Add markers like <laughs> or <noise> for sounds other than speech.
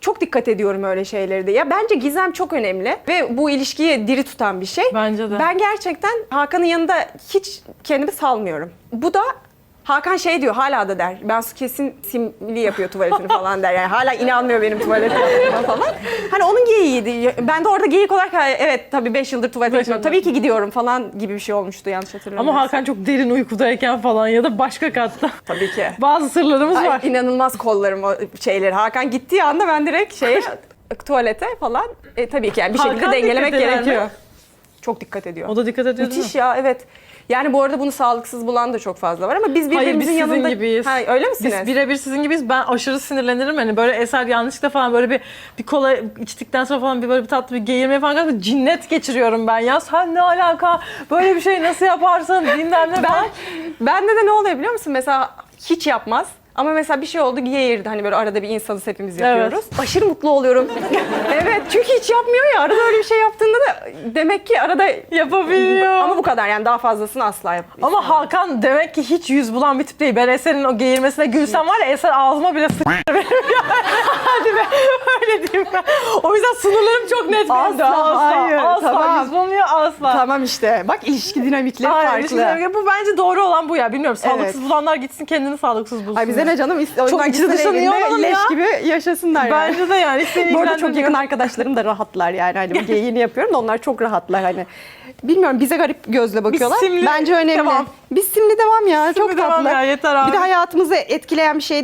Çok dikkat ediyorum öyle şeyleri de. Ya bence gizem çok önemli ve bu ilişkiyi diri tutan bir şey. Bence de. Ben gerçekten Hakan'ın yanında hiç kendimi salmıyorum. Bu da Hakan şey diyor hala da der. Ben su kesin simli yapıyor tuvaletini falan der. Yani hala inanmıyor benim tuvalet yaptığıma falan. Hani onun geyiğiydi. Ben de orada geyik olarak "Ha, evet tabii 5 yıldır gitmiyorum. yıldır. Tabii ki gidiyorum falan gibi bir şey olmuştu yanlış hatırlamıyorsam. Ama Hakan çok derin uykudayken falan ya da başka katta. Tabii ki. Bazı sırlarımız Ay, var. inanılmaz kollarım o şeyleri. Hakan gittiği anda ben direkt şey <laughs> tuvalete falan e, tabii ki yani bir Hakan şekilde dengelemek eder mi? Çok dikkat ediyor. O da dikkat ediyor? Müthiş ya evet. Yani bu arada bunu sağlıksız bulan da çok fazla var ama biz birbirimizin Hayır biz sizin yanında... gibiyiz. Ha, öyle misiniz? Biz birebir sizin gibiyiz. Ben aşırı sinirlenirim. Hani böyle eser yanlışlıkla falan böyle bir bir kola içtikten sonra falan bir böyle bir tatlı bir geğirmeye falan kalkıp cinnet geçiriyorum ben ya. Sen ne alaka? Böyle bir şey nasıl yaparsın? <laughs> Bilmem ne. Ben, bende de ne oluyor biliyor musun? Mesela hiç yapmaz. Ama mesela bir şey oldu geğirdi hani böyle arada bir insanız hepimiz yapıyoruz. Aşırı mutlu oluyorum. <laughs> evet çünkü hiç yapmıyor ya arada öyle bir şey yaptığında da demek ki arada Yapabiliyor. Ama bu kadar yani daha fazlasını asla yap. Ama Hakan demek ki hiç yüz bulan bir tip değil. Ben Eser'in o geğirmesine gülsem var ya Eser ağzıma bile sık benim. <laughs> Hadi be öyle diyeyim ben. O yüzden sınırlarım çok net benim de. Asla, hayır, asla tamam. yüz bulmuyor asla. Tamam işte bak ilişki dinamikleri Aynen, farklı. ilişkiler- Bu bence doğru olan bu ya. Bilmiyorum sağlıksız Evet. bulanlar gitsin kendini sağlıksız bulsun. Ay bize ne canım o yüzden içi dışı niye olalım leş ya? gibi yaşasınlar yani. Bence de yani hiç seni Bu arada çok yakın arkadaşlarım da rahatlar yani hani bu <laughs> geyiğini yapıyorum da onlar çok rahatlar hani. Bilmiyorum bize garip gözle bakıyorlar. simli Bence önemli. devam. Biz simli devam ya çok devam tatlı. ya, yeter abi. Bir de hayatımızı etkileyen bir şey